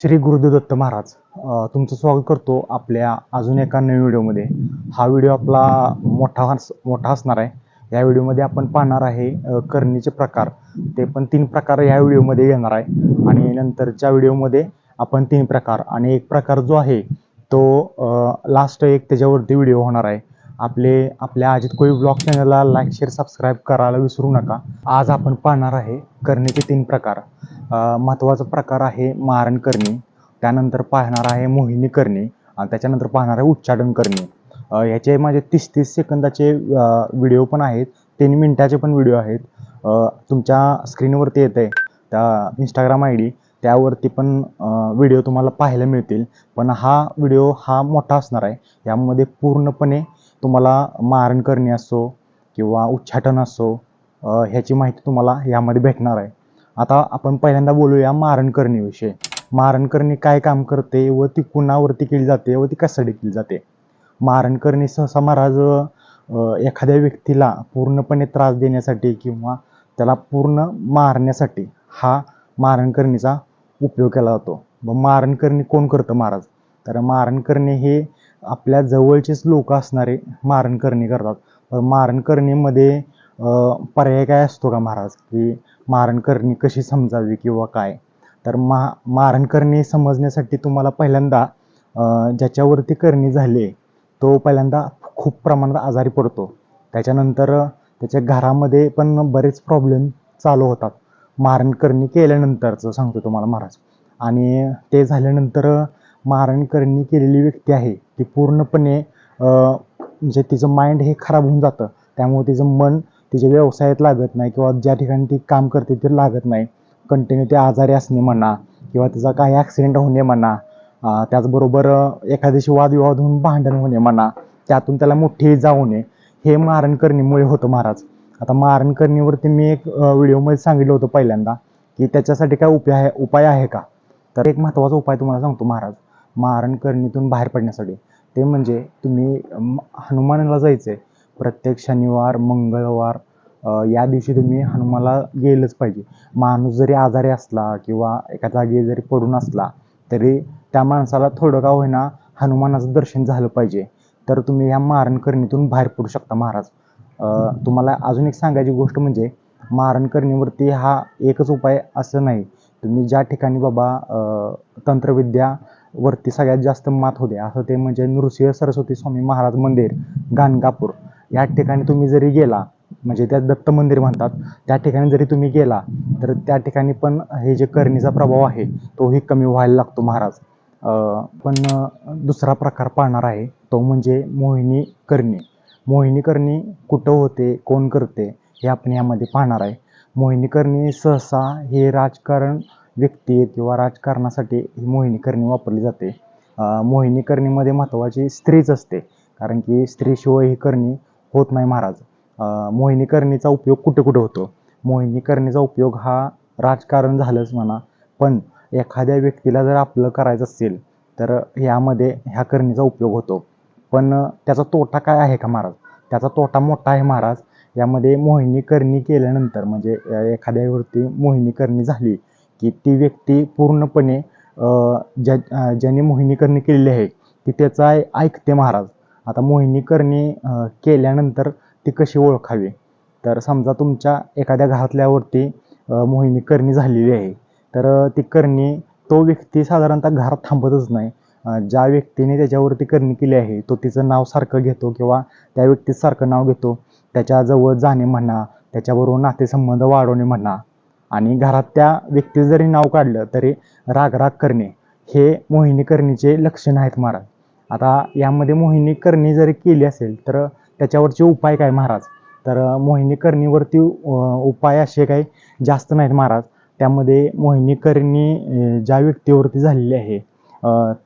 श्री गुरुदेव दत्त महाराज तुमचं स्वागत करतो आपल्या अजून एका नवीन व्हिडिओमध्ये. हा व्हिडिओ आपला मोठा हस मोठा असणार आहे. या व्हिडिओमध्ये आपण पाहणार आहे करणीचे प्रकार. ते पण तीन प्रकार या व्हिडिओमध्ये येणार आहे. आणि नंतरच्या व्हिडिओमध्ये आपण तीन प्रकार. आणि एक प्रकार जो आहे तो लास्ट एक त्याच्यावरती व्हिडिओ होणार आहे. आपले आपल्या अजित कोळी ब्लॉग चॅनलला लाईक शेअर सबस्क्राईब करायला विसरू नका. आज आपण पाहणार आहे करणीचे तीन प्रकार. महत्त्वाचा प्रकार आहे मारण करणे त्यानंतर पाहणार आहे मोहिनी करणे आणि त्याच्यानंतर पाहणार आहे उच्चाटन करणे. ह्याचे माझे तीस तीस सेकंदाचे व्हिडिओ पण आहेत तीन मिनटाचे पण व्हिडिओ आहेत. तुमच्या स्क्रीनवरती येत आहे त्या इंस्टाग्राम आय डी त्यावरती पण व्हिडिओ तुम्हाला पाहायला मिळतील. पण हा व्हिडिओ हा मोठा असणार आहे यामध्ये पूर्णपणे तुम्हाला मारण करणे असो किंवा उच्चाटन असो ह्याची माहिती तुम्हाला यामध्ये भेटणार आहे. आता आपण पहिल्यांदा बोलूया मारण करणेविषयी मारण करणे काय काम करते व ती कुणावरती केली जाते व ती कशासाठी केली जाते? मारण करणे सहसा महाराज एखाद्या व्यक्तीला पूर्णपणे त्रास देण्यासाठी किंवा त्याला पूर्ण मारण्यासाठी हा मारण करणेचा उपयोग केला जातो. व मारण करणे कोण करतं महाराज? तर मारण करणे हे आपल्या जवळचेच लोक असणारे मारण करणे करतात. पण मारण करणेमध्ये पर्याय काय असतो का महाराज? की मारण करणे कशी समजावी किंवा काय? तर मा मारण करणे समजण्यासाठी तुम्हाला पहिल्यांदा ज्याच्यावरती करणी झाली तो पहिल्यांदा खूप प्रमाणात आजारी पडतो. त्याच्यानंतर त्याच्या घरामध्ये पण बरेच प्रॉब्लेम चालू होतात. मारण करणी केल्यानंतरचं सांगतो तुम्हाला महाराज. आणि ते झाल्यानंतर मारण करणी केलेली व्यक्ती आहे. ती पूर्णपणे म्हणजे तिचं माइंड हे खराब होऊन जातं. त्यामुळे तिचं मन तिच्या व्यवसायात लागत नाही किंवा ज्या ठिकाणी ती काम करते ते लागत नाही. कंटिन्यू ते आजारी असणे म्हणा किंवा तिचा काही ॲक्सिडेंट होणे म्हणा त्याचबरोबर एखाद्याशी वादविवाद होऊन भांडण होणे म्हणा त्यातून त्याला मोठी इजा होणे हे मारण करणीमुळे होतं महाराज. आता मारण करणीवरती मी एक व्हिडिओमध्ये सांगितलं होतं पहिल्यांदा की त्याच्यासाठी काय उपाय आहे उपाय आहे का? तर एक महत्त्वाचा उपाय तुम्हाला सांगतो महाराज. मारण करणीतून बाहेर पडण्यासाठी. ते म्हणजे तुम्ही हनुमानाला जायचं आहे प्रत्येक शनिवार मंगळवार या दिवशी तुम्ही हनुमाला गेलंच पाहिजे. माणूस जरी आजारी असला किंवा एका जागी जरी पडून असला तरी त्या माणसाला थोडं का होईना हनुमानाचं दर्शन झालं पाहिजे. तर तुम्ही या मारण करणीतून बाहेर पडू शकता महाराज. तुम्हाला अजून एक सांगायची गोष्ट म्हणजे मारण करणीवरती हा एकच उपाय असं नाही. तुम्ही ज्या ठिकाणी बाबा तंत्रविद्या वरती सगळ्यात जास्त मात होते असं ते म्हणजे नृसिंह सरस्वती स्वामी महाराज मंदिर गाणगापूर या ठिकाणी तुम्ही जरी गेला म्हणजे त्या दत्त मंदिर म्हणतात त्या ठिकाणी जरी तुम्ही गेला तर त्या ठिकाणी पण हे जे करणीचा प्रभाव आहे तोही कमी व्हायला लागतो महाराज. पण दुसरा प्रकार पाहणार आहे तो म्हणजे मोहिनी करणी. मोहिनी करणी कुठं होते कोण करते हे आपण यामध्ये पाहणार आहे. मोहिनी करणी सहसा हे राजकारण व्यक्ती किंवा राजकारणासाठी ही मोहिनी करणी वापरली जाते. मोहिनी करणीमध्ये महत्त्वाची स्त्रीच असते. कारण की स्त्रीशिवाय ही करणी होत नाही महाराज. मोहिनीकरणीचा मोहिनी करणीचा उपयोग कुठे कुठे होतो? मोहिनी करणीचा उपयोग हा राजकारण झालंच म्हणा. पण एखाद्या व्यक्तीला जर आपलं करायचं असेल तर यामध्ये ह्या करणीचा उपयोग होतो. पण त्याचा तोटा काय आहे का महाराज? त्याचा तोटा मोठा आहे महाराज. यामध्ये मोहिनी करणी केल्यानंतर म्हणजे एखाद्यावरती मोहिनी करणी झाली की ती व्यक्ती पूर्णपणे ज्या ज्याने मोहिनी करणी केलेली आहे ती त्याचा ऐकते महाराज. आता मोहिनी करणी केल्यानंतर ती कशी ओळखावी? तर समजा तुमच्या एखाद्या घरातल्यावरती मोहिनी करणी झालेली आहे तर ती करणी तो व्यक्ती साधारणतः घरात थांबतच नाही. ज्या व्यक्तीने त्याच्यावरती करणी केली आहे तो तिचं नाव सारखं घेतो किंवा त्या व्यक्तीचं सारखं नाव घेतो त्याच्याजवळ जाणे म्हणा त्याच्याबरोबर नातेसंबंध वाढवणे म्हणा आणि घरात त्या व्यक्तीचं जरी नाव काढलं तरी रागराग करणे हे मोहिनी करणीचे लक्षण आहेत महाराज. आता यामध्ये मोहिनी करणी जरी केली असेल तर त्याच्यावरचे उपाय काय महाराज? तर मोहिनी करणीवरती उपाय असे काही जास्त नाहीत महाराज. त्यामध्ये मोहिनी करणी ज्या व्यक्तीवरती झालेली आहे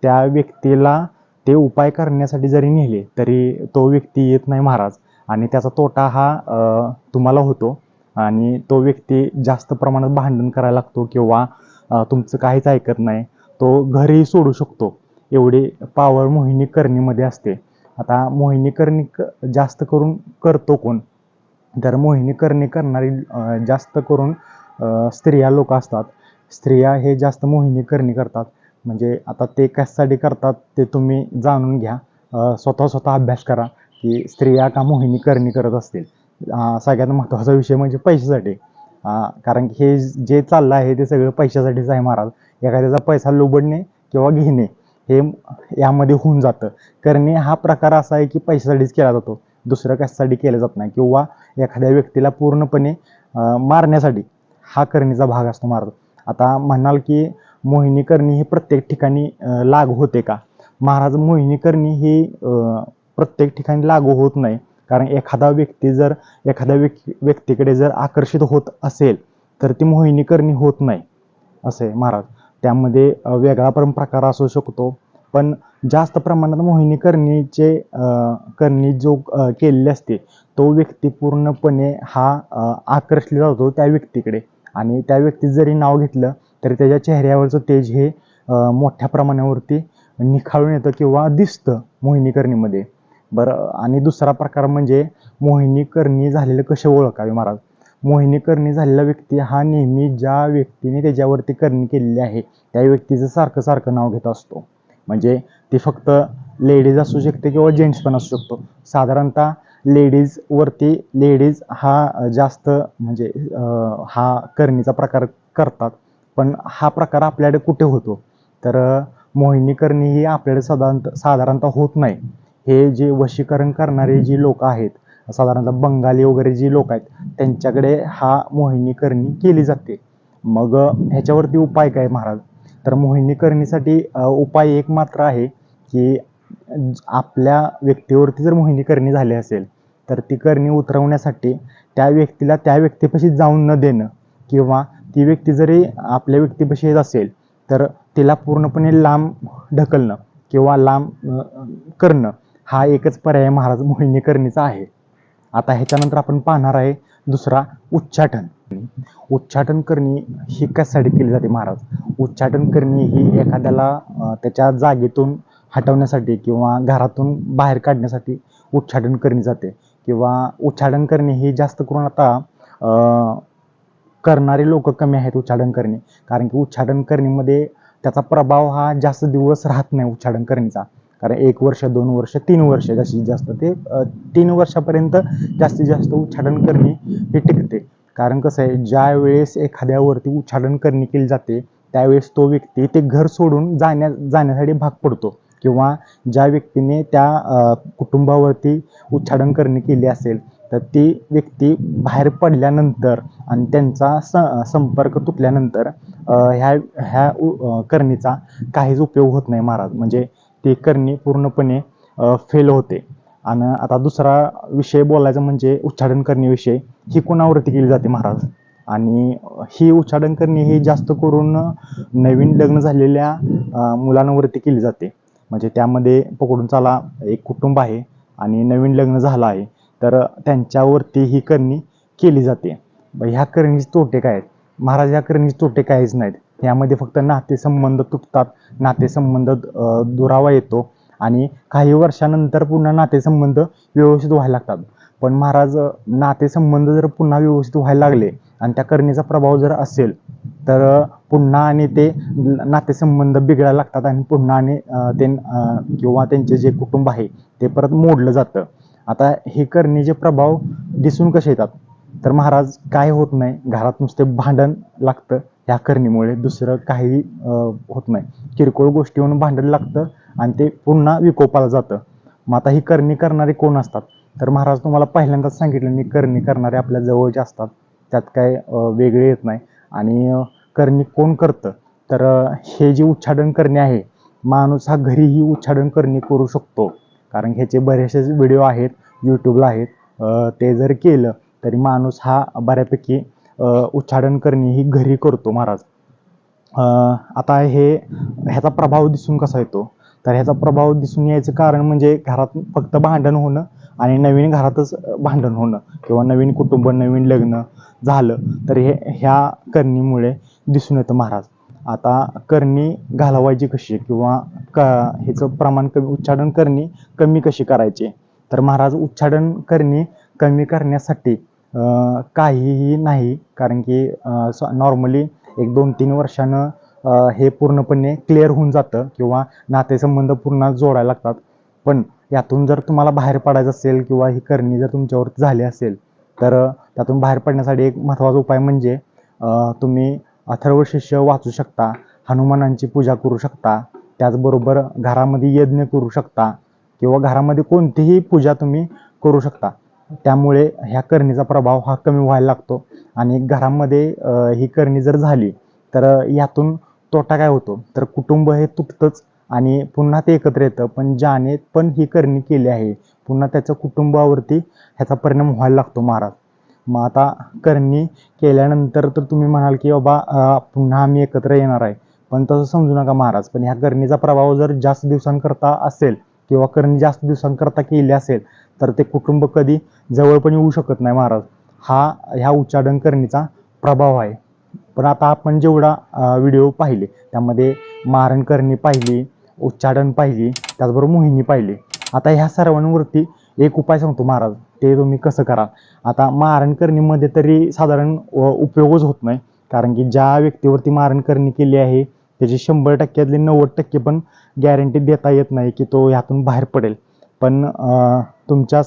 त्या व्यक्तीला ते उपाय करण्यासाठी जरी नेले तरी तो व्यक्ती येत नाही महाराज. आणि त्याचा तोटा हा तुम्हाला होतो. आणि तो व्यक्ती जास्त प्रमाणात भांडण करायला लागतो किंवा तुमचं काहीच ऐकत नाही तो घरही सोडू शकतो. एवढी पावर मोहिनी करणीमध्ये असते. आता मोहिनी करणी क जास्त करून करतो कोण? तर मोहिनी करणी करणारी जास्त करून स्त्रिया लोक असतात. स्त्रिया हे जास्त मोहिनी करणी करतात. म्हणजे आता ते कशासाठी करतात ते तुम्ही जाणून घ्या. स्वतः स्वतः अभ्यास करा की स्त्रिया का मोहिनी करणी करत असतील? सगळ्यात महत्त्वाचा विषय म्हणजे पैशासाठी. कारण की हे जे चाललं आहे ते सगळं पैशासाठीच आहे महाराज एखाद्याचा पैसा लुबडणे किंवा घेणे हे यामध्ये होऊन जातं. करणे हा प्रकार असा आहे की पैशासाठीच केला जातो. दुसरं कशासाठी केलं जात नाही. किंवा एखाद्या व्यक्तीला पूर्णपणे मारण्यासाठी हा करणीचा भाग असतो महाराज आता म्हणाल की मोहिनी करणी ही प्रत्येक ठिकाणी लागू होते का? महाराज मोहिनी करणी ही प्रत्येक ठिकाणी लागू होत नाही. कारण एखादा व्यक्ती जर एखाद्या व्यक् व्यक्तीकडे जर आकर्षित होत असेल तर ती मोहिनी करणी होत नाही असे महाराज. त्यामध्ये वेगळा पण प्रकार असू शकतो पण जास्त प्रमाणात मोहिनी करणीचे करणी जो केलेली असते तो व्यक्ती पूर्णपणे हा आकर्षला जातो त्या व्यक्तीकडे. आणि त्या व्यक्तीचं जरी नाव घेतलं तरी त्याच्या चेहऱ्यावरचं तेज हे मोठ्या प्रमाणावरती निखाळून येतं किंवा दिसतं मोहिनी करणीमध्ये बरं आणि दुसरा प्रकार म्हणजे मोहिनी करणी झालेलं कसे ओळखावे महाराज? मोहिनी करणी झालेला व्यक्ती हा नेहमी ज्या व्यक्तीने त्याच्यावरती करणी केलेली आहे त्या व्यक्तीचं सारखं सारखं नाव घेत असतो. म्हणजे ती फक्त लेडीज असू शकते किंवा जेंट्स पण असू शकतो. साधारणतः लेडीजवरती लेडीज हा जास्त म्हणजे हा करणीचा प्रकार करतात. पण हा प्रकार आपल्याकडे कुठे होतो? तर मोहिनी करणी ही आपल्याकडे साधारण साधारणतः होत नाही. हे जे वशीकरण करणारे जी लोक आहेत साधारणतः बंगाली वगैरे जी लोक आहेत त्यांच्याकडे हा मोहिनी करणी केली जाते. मग ह्याच्यावरती उपाय काय महाराज? तर मोहिनी करणीसाठी उपाय एक मात्र आहे की आपल्या व्यक्तीवरती जर मोहिनी करणी झाली असेल तर ती करणी उतरवण्यासाठी त्या व्यक्तीला त्या व्यक्तीपाशी जाऊन न देणं किंवा ती व्यक्ती जरी आपल्या व्यक्तीपाशी येत असेल तर तिला पूर्णपणे लांब ढकलणं किंवा लांब करणं हा एकच पर्याय महाराज मोहिनी करणीचा आहे. आता ह्याच्यानंतर आपण पाहणार आहे दुसरा उच्चाटन. उच्चाटन करणी ही कशासाठी केली जाते महाराज? उच्चाटन करणी ही एखाद्याला त्याच्या जागेतून हटवण्यासाठी किंवा घरातून बाहेर काढण्यासाठी उच्चाटन करणी जाते. किंवा उच्चाटन करणे ही जास्त करून आता करणारे लोक कमी आहेत उच्चाटन करणे. कारण की उच्चाटन करणीमध्ये त्याचा प्रभाव हा जास्त दिवस राहत नाही उच्चाटन करणीचा कारण एक वर्ष दोन वर्ष तीन वर्ष जास्तीत जास्त ते तीन वर्षापर्यंत जास्तीत जास्त उच्चाटन करणे हे टिकते. कारण कसं आहे ज्या वेळेस एखाद्यावरती उच्चाटन करणे केली जाते त्यावेळेस तो व्यक्ती ते घर सोडून जाण्या जाण्यासाठी भाग पडतो. किंवा ज्या व्यक्तीने त्या कुटुंबावरती उच्चाटन करणी केली असेल तर ती व्यक्ती बाहेर पडल्यानंतर आणि त्यांचा स संपर्क तुटल्यानंतर ह्या ह्या उ- करणीचा काहीच उपयोग होत नाही महाराज. म्हणजे ती करणी पूर्णपणे फेल होते. आणि आता दुसरा विषय बोलायचा म्हणजे उच्चाटन करण्याविषयी ही कोणावरती केली जाते महाराज? आणि ही उच्चाटन करणे हे जास्त करून नवीन लग्न झालेल्या मुलांवरती केली जाते. म्हणजे त्यामध्ये पकडून चाला एक कुटुंब आहे आणि नवीन लग्न झालं आहे. तर त्यांच्यावरती ही करणी केली जाते. ब- ह्या करणीचे तोटे काय आहेत? महाराज ह्या करणीचे तोटे काहीच नाहीत. यामध्ये फक्त नातेसंबंध तुटतात नातेसंबंध दुरावा येतो आणि काही वर्षानंतर पुन्हा नातेसंबंध व्यवस्थित व्हायला लागतात. पण महाराज नातेसंबंध जर पुन्हा व्यवस्थित व्हायला लागले आणि त्या करणीचा प्रभाव जर असेल तर पुन्हा आणि ते नातेसंबंध बिघडायला लागतात आणि पुन्हा आणि ते किंवा त्यांचे जे कुटुंब आहे ते परत मोडलं जातं. आता हे करणीचे प्रभाव दिसून कसे येतात? तर महाराज काय होत नाही घरात नुसते भांडण लागतं ह्या करणीमुळे दुसरं काही होत नाही. किरकोळ गोष्टीवरून भांडण लागतं आणि ते पुन्हा विकोपाला जातं. मग आता ही करणी करणारे कोण असतात? तर महाराज तुम्हाला पहिल्यांदाच सांगितलं मी करणी करणारे आपल्या जवळचे असतात त्यात काय वेगळे येत नाही. आणि करणी कोण करतं? तर हे जे उच्चाटन करणे आहे माणूस हा घरीही उच्चाटन करणी करू शकतो. कारण ह्याचे बरेचसे व्हिडिओ आहेत यूट्यूबला आहेत. ते जर केलं तरी माणूस हा बऱ्यापैकी अ, उच्चाटन करणे ही घरी करतो महाराज. आता हे ह्याचा प्रभाव दिसून कसा येतो? तर ह्याचा प्रभाव दिसून यायचं कारण म्हणजे घरात फक्त भांडण होणं आणि नवीन घरातच भांडण होणं किंवा नवीन कुटुंब नवीन लग्न झालं तर हे ह्या करणीमुळे दिसून येतं महाराज. आता करणी घालवायची कशी किंवा क ह्याचं प्रमाण कमी उच्चाटन करणी कमी कशी करायची? तर महाराज उच्चाटन करणी कमी करण्यासाठी काहीही नाही. कारण की नॉर्मली एक दोन तीन वर्षानं हे पूर्णपणे क्लिअर होऊन जातं किंवा नातेसंबंध पुन्हा जोडायला लागतात. पण यातून जर तुम्हाला बाहेर पडायचं असेल किंवा ही करणी जर तुमच्यावर झाली असेल तर त्यातून बाहेर पडण्यासाठी एक महत्त्वाचा उपाय म्हणजे तुम्ही अथर्व शिष्य वाचू शकता हनुमानांची पूजा करू शकता त्याचबरोबर घरामध्ये यज्ञ करू शकता किंवा घरामध्ये कोणतीही पूजा तुम्ही करू शकता. त्यामुळे ह्या करणीचा प्रभाव हा कमी व्हायला लागतो. आणि घरामध्ये ही करणी जर झाली तर यातून तोटा काय होतो? तर कुटुंब हे तुटतंच आणि पुन्हा ते एकत्र येतं. पण ज्याने पण ही करणी केली आहे पुन्हा त्याच्या कुटुंबावरती ह्याचा परिणाम व्हायला लागतो महाराज. मग आता करणी केल्यानंतर तर तुम्ही म्हणाल की बाबा पुन्हा आम्ही एकत्र येणार आहे. पण तसं समजू नका महाराज. पण ह्या करणीचा प्रभाव जर जास्त दिवसांकरता असेल किंवा करणी जास्त दिवसांकरता केली असेल तर ते कुटुंब कधी जवळ पण येऊ शकत नाही महाराज. हा ह्या उच्चाटन करणीचा प्रभाव आहे. पण आता आपण जेवढा व्हिडिओ पाहिले त्यामध्ये मारण करणी पाहिली उच्चाटन पाहिली त्याचबरोबर मोहिनी पाहिली. आता ह्या सर्वांवरती एक उपाय सांगतो महाराज ते तुम्ही कसं करा. आता मारण करणीमध्ये तरी साधारण व- उपयोगच होत नाही. कारण की ज्या व्यक्तीवरती मारण करणी केली आहे त्याची शंभर टक्क्यातली नव्वद टक्के पण गॅरंटी देता येत नाही की तो ह्यातून बाहेर पडेल. पण तुमच्या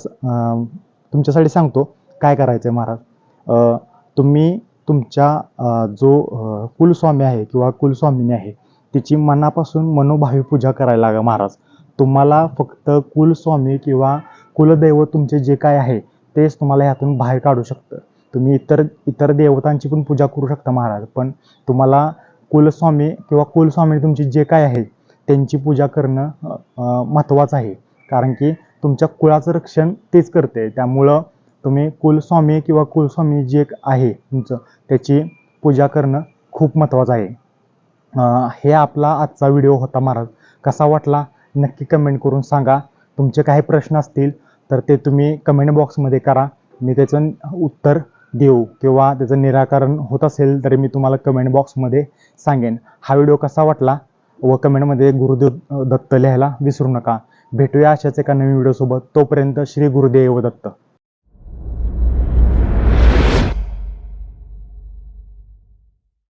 तुमच्यासाठी सांगतो काय करायचं आहे महाराज तुम्ही तुमच्या जो कुलस्वामी आहे किंवा कुलस्वामिनी आहे तिची मनापासून मनोभावी पूजा करायला लागा महाराज. तुम्हाला फक्त कुलस्वामी किंवा कुलदैवत तुमचे जे काय आहे तेच तुम्हाला ह्यातून बाहेर काढू शकतं. तुम्ही इतर इतर देवतांची पण पूजा करू शकता महाराज. पण तुम्हाला कुलस्वामी किंवा कुलस्वामी तुमची जे काय आहे त्यांची पूजा करणं महत्त्वाचं आहे. कारण की तुमच्या कुळाचं रक्षण तेच करते. त्यामुळं तुम्ही कुलस्वामी किंवा कुलस्वामी जे आहे तुमचं त्याची पूजा करणं खूप महत्त्वाचं आहे. हे आपला आजचा व्हिडिओ होता महाराज. कसा वाटला? नक्की कमेंट करून सांगा. तुमचे काही प्रश्न असतील तर ते तुम्ही कमेंट बॉक्समध्ये करा. मी त्याचं उत्तर देऊ किंवा त्याचं निराकरण होत असेल तरी मी तुम्हाला कमेंट बॉक्समध्ये सांगेन. हा व्हिडिओ कसा वाटला? व कमेंटमध्ये गुरुदेव दत्त लिहायला विसरू नका. भेटूया अशाच एका नवीन व्हिडिओसोबत. तोपर्यंत श्री गुरुदेव दत्त.